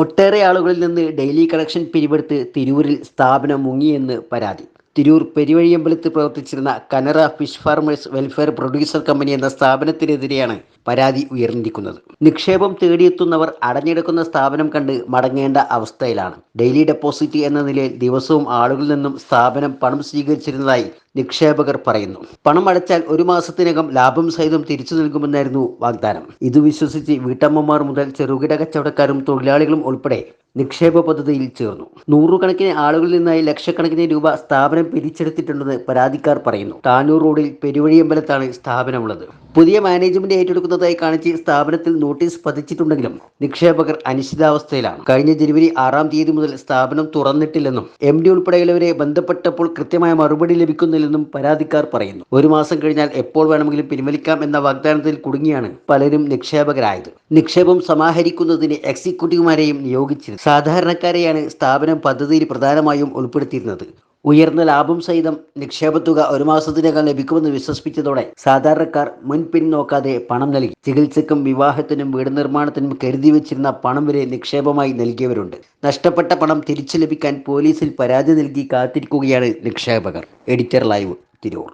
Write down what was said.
ഒട്ടേറെ ആളുകളിൽ നിന്ന് ഡെയിലി കളക്ഷൻ പിരിവെടുത്ത് തിരൂരിൽ സ്ഥാപനം മുങ്ങിയെന്ന് പരാതി. തിരൂർ പെരുവഴിയമ്പലത്ത് പ്രവർത്തിച്ചിരുന്ന Canara fish farmers welfare producer company എന്ന സ്ഥാപനത്തിനെതിരെയാണ് പരാതി ഉയർന്നിരിക്കുന്നത്. നിക്ഷേപം തേടിയെത്തുന്നവർ അടഞ്ഞെടുക്കുന്ന സ്ഥാപനം കണ്ട് മടങ്ങേണ്ട അവസ്ഥയിലാണ്. ഡെയിലി ഡെപ്പോസിറ്റ് എന്ന നിലയിൽ ദിവസവും ആളുകളിൽ നിന്നും സ്ഥാപനം പണം സ്വീകരിച്ചിരുന്നതായി നിക്ഷേപകർ പറയുന്നു. പണം അടച്ചാൽ ഒരു മാസത്തിനകം ലാഭം സഹിതം തിരിച്ചു നൽകുമെന്നായിരുന്നു വാഗ്ദാനം. ഇത് വിശ്വസിച്ച് വീട്ടമ്മമാർ മുതൽ ചെറുകിട കച്ചവടക്കാരും തൊഴിലാളികളും ഉൾപ്പെടെ നിക്ഷേപ പദ്ധതിയിൽ ചേർന്നു. നൂറുകണക്കിന് ആളുകളിൽ നിന്നായി ലക്ഷക്കണക്കിന് രൂപ സ്ഥാപനം പിരിച്ചെടുത്തിട്ടുണ്ടെന്ന് പരാതിക്കാർ പറയുന്നു. താനൂർ റോഡിൽ പെരുവഴിയമ്പലത്താണ് സ്ഥാപനമുള്ളത്. പുതിയ മാനേജ്മെന്റ് ഏറ്റെടുക്കുന്നതായി കാണിച്ച് സ്ഥാപനത്തിൽ നോട്ടീസ് പതിച്ചിട്ടുണ്ടെങ്കിലും നിക്ഷേപകർ അനിശ്ചിതാവസ്ഥയിലാണ്. കഴിഞ്ഞ ജനുവരി ആറാം തീയതി മുതൽ സ്ഥാപനം തുറന്നിട്ടില്ലെന്നും എം ഡി ഉൾപ്പെടെയുള്ളവരെ ബന്ധപ്പെട്ടപ്പോൾ കൃത്യമായ മറുപടി ലഭിക്കുന്നില്ലെന്നും പരാതിക്കാർ പറയുന്നു. ഒരു മാസം കഴിഞ്ഞാൽ എപ്പോൾ വേണമെങ്കിലും പിൻവലിക്കാം എന്ന വാഗ്ദാനത്തിൽ കുടുങ്ങിയാണ് പലരും നിക്ഷേപകരായത്. നിക്ഷേപം സമാഹരിക്കുന്നതിന് എക്സിക്യൂട്ടീവുമാരെയും നിയോഗിച്ചിരുന്നു. സാധാരണക്കാരെയാണ് സ്ഥാപനം പദ്ധതിയിൽ പ്രധാനമായും ഉൾപ്പെടുത്തിയിരുന്നത്. ഉയർന്ന ലാഭം സഹിതം നിക്ഷേപത്തുക ഒരു മാസത്തിനകം ലഭിക്കുമെന്ന് വിശ്വസിപ്പിച്ചതോടെ സാധാരണക്കാർ മുൻപിൻ നോക്കാതെ പണം നൽകി. ചികിത്സക്കും വിവാഹത്തിനും വീട് നിർമ്മാണത്തിനും കരുതി വെച്ചിരുന്ന പണം വരെ നിക്ഷേപമായി നൽകിയവരുണ്ട്. നഷ്ടപ്പെട്ട പണം തിരിച്ചു ലഭിക്കാൻ പോലീസിൽ പരാതി നൽകി കാത്തിരിക്കുകയാണ് നിക്ഷേപകർ. Editor live Tirur.